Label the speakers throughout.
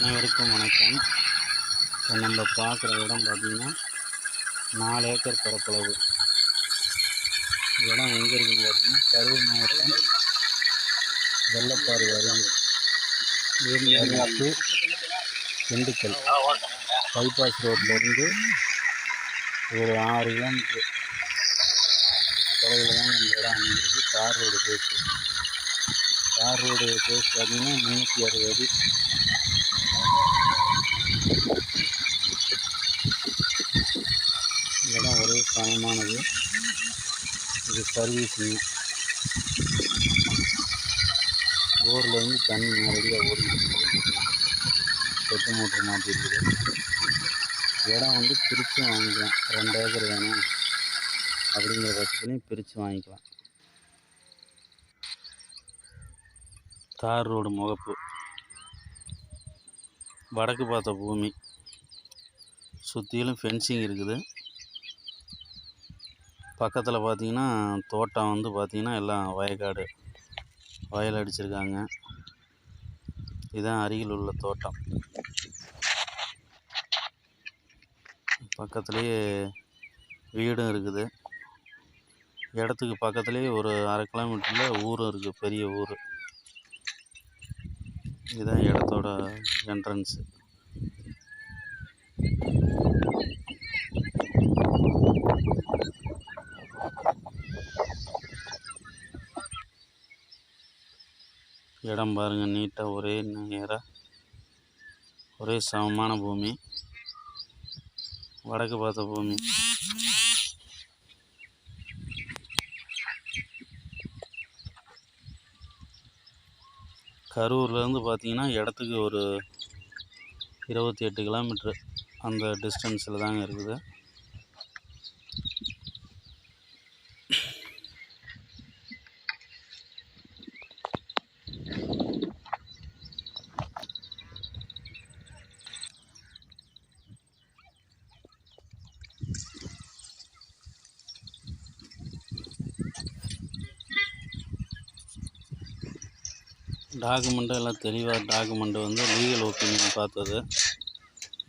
Speaker 1: அனைவருக்கும் வணக்கம். இப்போ நம்ம பார்க்குற இடம் பார்த்திங்கன்னா நாலு ஏக்கர் பரப்பளவு. இடம் எங்கே இருக்குன்னு பார்த்தீங்கன்னா கரூர் மாவட்டம் வெள்ளப்பாறை அருகில் டு திண்டுக்கல். பைபாஸ் ரோட்லேருந்து ஒரு ஆறு கிலோமீட்ரு தொலைவில் தான் இந்த இடம் அமைஞ்சிருக்கு. தார் ரோடு பேஸ்ட்டு தார் ரோடு பேஸ்ட் பார்த்திங்கன்னா முந்நூற்றி அறுபது அடி இது சர்வீஸுங்க போர்லேருந்து தண்ணி நேரடியாக ஓடிட்டு சொட்டு மோட்ரு மாட்டிருக்குது. இடம் வந்து பிரித்து வாங்கிக்கலாம். ரெண்டு ஏக்கர் வேணும். அப்படிங்கிற பட்சத்துலையும் பிரித்து வாங்கிக்கலாம். தார் ரோடு முகப்பு. வடக்கு பார்த்த பூமி. சுற்றிலும் ஃபென்சிங் இருக்குது. பக்கத்தில் பார்த்தீங்கன்னா தோட்டம் வந்து பார்த்தீங்கன்னா எல்லாம் வயக்காடு. வயல் அடிச்சிருக்காங்க. இதுதான் அருகில் உள்ள தோட்டம். பக்கத்துலேயே வீடும் இருக்குது. இடத்துக்கு பக்கத்துலேயே ஒரு அரை கிலோமீட்டரில் ஊரும் இருக்குது பெரிய ஊர். இதுதான் இடத்தோட என்ட்ரன்ஸு இடம் பாருங்கள் நீட்டாக ஒரே நேராக ஒரே சமமான பூமி. வடக்கு பார்த்த பூமி. கரூர்லேருந்து பார்த்தீங்கன்னா இடத்துக்கு ஒரு இருபத்தி எட்டு கிலோமீட்ரு அந்த டிஸ்டன்ஸில் தாங்க இருக்குது. டாக்குமெண்ட்டு எல்லாம் தெளிவாக டாக்குமெண்ட்டு வந்து லீகல் ஒப்பீனியன் பார்த்தது.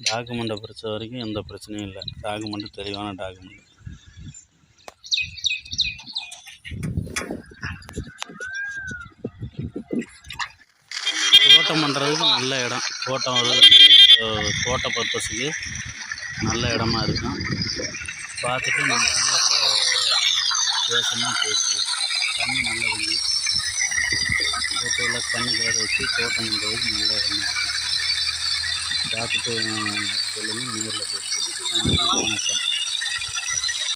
Speaker 1: டாக்குமெண்ட்டை பொறுத்த வரைக்கும் எந்த பிரச்சனையும் இல்லை. டாக்குமெண்ட்டு தெளிவான டாக்குமெண்ட் தோட்டம் பண்ணுறதுக்கு நல்ல இடம். தோட்டம் ஒரு தோட்ட பர்பஸுக்கு நல்ல இடமா இருக்கும். பார்த்துட்டு நம்ம பேசணும் பேசுவோம் தோட்டத்தில் தண்ணி கலர் வச்சு தோட்டம் பண்ணுறதுக்கு நல்ல இடமா இருக்கும் டாக்டர் சொல்லுங்கள் நேரில் போய் நன்றி, வணக்கம்.